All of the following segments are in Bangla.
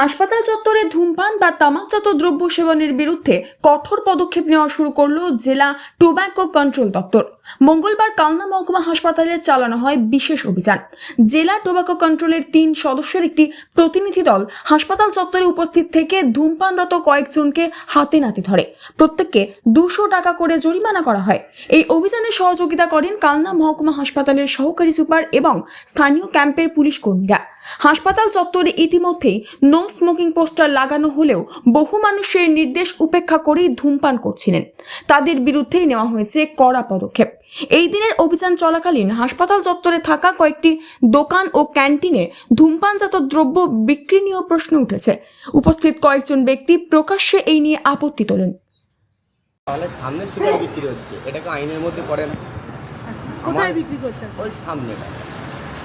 হাসপাতাল চত্বরে ধূমপান বা তামাকজাত দ্রব্য সেবনের বিরুদ্ধে কঠোর পদক্ষেপ নেওয়া শুরু করল জেলা টোব্যাকো কন্ট্রোল দপ্তর। মঙ্গলবার কালনা মহকুমা হাসপাতালে চালানো হয় বিশেষ অভিযান। জেলা টোবাকো কন্ট্রোলের তিন সদস্যের একটি প্রতিনিধি দল হাসপাতাল চত্বরে উপস্থিত থেকে ধূমপানরত কয়েকজনকে হাতে নাতে ধরে। প্রত্যেককে দুশো টাকা করে জরিমানা করা হয়। এই অভিযানে সহযোগিতা করেন কালনা মহকুমা হাসপাতালের সহকারী সুপার এবং স্থানীয় ক্যাম্পের পুলিশ কর্মীরা। হাসপাতাল চত্বরে ইতিমধ্যেই নো স্মোকিং পোস্টার লাগানো হলেও বহু মানুষের নির্দেশ উপেক্ষা করেই ধূমপান করছিলেন। তাদের বিরুদ্ধেই নেওয়া হয়েছে কড়া পদক্ষেপ। এই দিনের অভিযান চলাকালীন হাসপাতাল চত্বরে থাকা কয়েকটি দোকান ও ক্যান্টিনে ধূমপানজাত দ্রব্য বিক্রি নিয়েও প্রশ্ন উঠেছে। উপস্থিত কয়েকজন ব্যক্তি প্রকাশ্যে এই নিয়ে আপত্তি তোলেন। তাহলে সামনে সিগারেট বিক্রি হচ্ছে এটাকে আইনের মধ্যে পড়ে না? আচ্ছা কোথায় বিক্রি করছেন? ওই সামনে।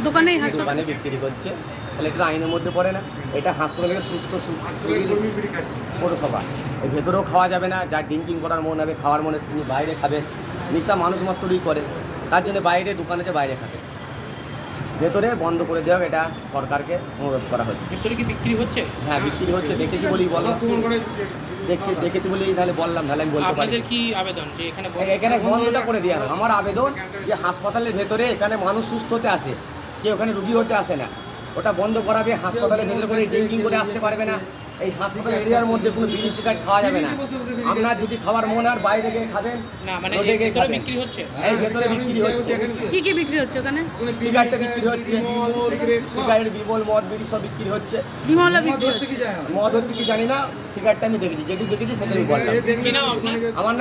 দোকানেই হাসপাতাল? দোকানে বিক্রি করছে তাহলে এটা আইনের মধ্যে পড়ে না? এটা হাসপাতালের সুস্থ পৌরসভা। ভেতরেও খাওয়া যাবে না যা ড্রিঙ্কিং করার মন হবে খাওয়ার মনে তিনি বাইরে খাবেন নিশা মানুষ মাত্রই করে। তার জন্য বাইরে দোকানেতে বাইরে খাবে ভেতরে বন্ধ করে দেওয়া এটা সরকারকে অনুরোধ করা হচ্ছে। ভিতরে কি বিক্রি হচ্ছে? হ্যাঁ বিক্রি হচ্ছে। দেখেছি বলেই বললাম। দেখে দেখেছি বলেই তাহলে বললাম। তাহলে আমি বলতে পারি। আপনাদের কি আবেদন যে এখানে বন্ধ- এখানে বন্ধটা করে দেওয়া আমার আবেদন যে হাসপাতালের ভেতরে এখানে মানুষ সুস্থ হতে আসে কেউ ওখানে রুগী হতে আসে না ওটা বন্ধ করাবে হাসপাতালের ভেতরে করে ড্রিঙ্কিং করে আসতে পারবে না। এই হাসপাতাল এরিয়ার মধ্যে কোনো বিড়ি সিগারেট খাওয়া যাবে না। আপনার যদি খাবার মন আর বাইরে গিয়ে খাবেন না মানে রোডে গিয়ে ভেতরে খাবেন। বিক্রি হচ্ছে। এই ভেতরে বিক্রি হচ্ছে। কি কি বিক্রি হচ্ছে ওখানে? সিগারেট বিক্রি হচ্ছে। সিগারেট বিমল মদ বিড়ি সব বিক্রি হচ্ছে। বিমলা বিক্রি হচ্ছে মদ হচ্ছে কি জানি না সিগারেটটা আমি দেখেছি। যেটি দেখেছি সেটাই বললাম। কি নাম আপনার? আমার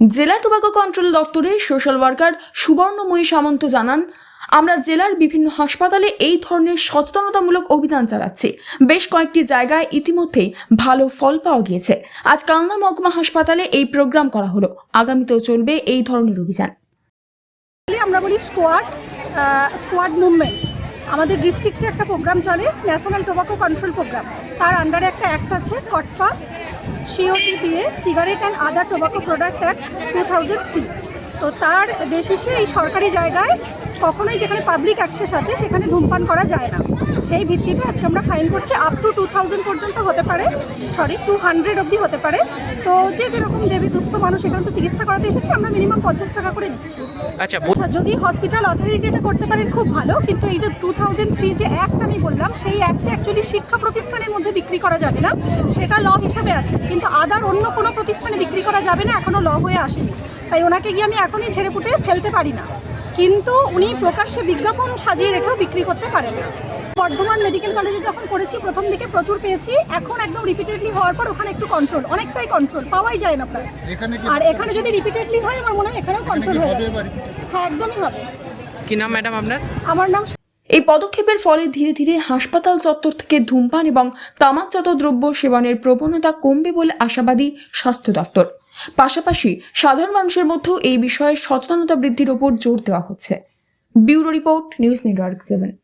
জেলা টোবাকো কন্ট্রোল দফতরের সোশ্যাল ওয়ার্কার সুবর্ণময়ী সামন্ত জানান, আমরা জেলার বিভিন্ন হাসপাতালে এই ধরনের সচেতনতামূলক অভিযান চালাচ্ছি। বেশ কয়েকটি জায়গায় ইতিমধ্যেই ভালো ফল পাওয়া গিয়েছে। আজ কালনা মহকুমা হাসপাতালে এই প্রোগ্রাম করা হলো। আগামীতেও চলবে এই ধরনের অভিযান। আমরা বলি স্কোয়াড স্কোয়াড মুভমেন্ট আমাদের ডিস্ট্রিক্টে একটা প্রোগ্রাম চলে ন্যাশনাল টোবাকো কন্ট্রোল প্রোগ্রাম তার আন্ডারে একটা অ্যাক্ট আছে, COTPA. COTPA cigarette and other tobacco product act two thousand three. তো তার বেসিসে এই সরকারি জায়গায় কখনোই যেখানে পাবলিক অ্যাক্সেস আছে সেখানে ধূমপান করা যায় না। সেই ভিত্তিতে আজকে আমরা ফাইন করছি আপ টু টু থাউজেন্ড পর্যন্ত হতে পারে। সরি টু হান্ড্রেড অবধি হতে পারে। তো যে যেরকম দেবী দুস্থ মানুষ এখানে তো চিকিৎসা করাতে এসেছে আমরা মিনিমাম পঞ্চাশ টাকা করে নিচ্ছি আচ্ছা আচ্ছা যদি হসপিটাল অথরিটি এটা করতে পারেন খুব ভালো। কিন্তু এই যে টু থাউজেন্ড থ্রি যে অ্যাক্ট আমি বললাম সেই অ্যাক্টে অ্যাকচুয়ালি শিক্ষা প্রতিষ্ঠানের মধ্যে বিক্রি করা যাবে না। সেটা ল হিসাবে আছে। কিন্তু আদার অন্য কোনো প্রতিষ্ঠানে বিক্রি করা যাবে না এখনও ল হয়ে আসেনি। তাই ওনাকে গিয়ে আমি এখনই ছেড়ে ফুটে ফেলতে পারি না। কিন্তু উনি প্রকাশ্যে বিজ্ঞাপন সাজিয়ে রেখেও বিক্রি করতে পারেন না। বর্ধমান মেডিকেল কলেজে যখন করেছি প্রথম দিকে প্রচুর পেয়েছি। এখন একদম রিপিটেডলি হওয়ার পর ওখানে একটু কন্ট্রোল অনেকটাই কন্ট্রোল পাওয়াই যায় না প্রায়। আর এখানে যদি রিপিটেডলি হয় আমার মনে হয় এখানেও কন্ট্রোল হয়ে যাবে। হ্যাঁ একদমই হবে। কি নাম ম্যাডাম আপনার? আমার নাম এই পদক্ষেপের ফলে ধীরে ধীরে হাসপাতাল চত্বর থেকে ধূমপান এবং তামাকজাত দ্রব্য সেবনের প্রবণতা কমবে বলে আশাবাদী স্বাস্থ্য দফতর পাশাপাশি সাধারণ মানুষের মধ্যেও এই বিষয়ে সচেতনতা বৃদ্ধির ওপর জোর দেওয়া হচ্ছে। Bureau report news network seven.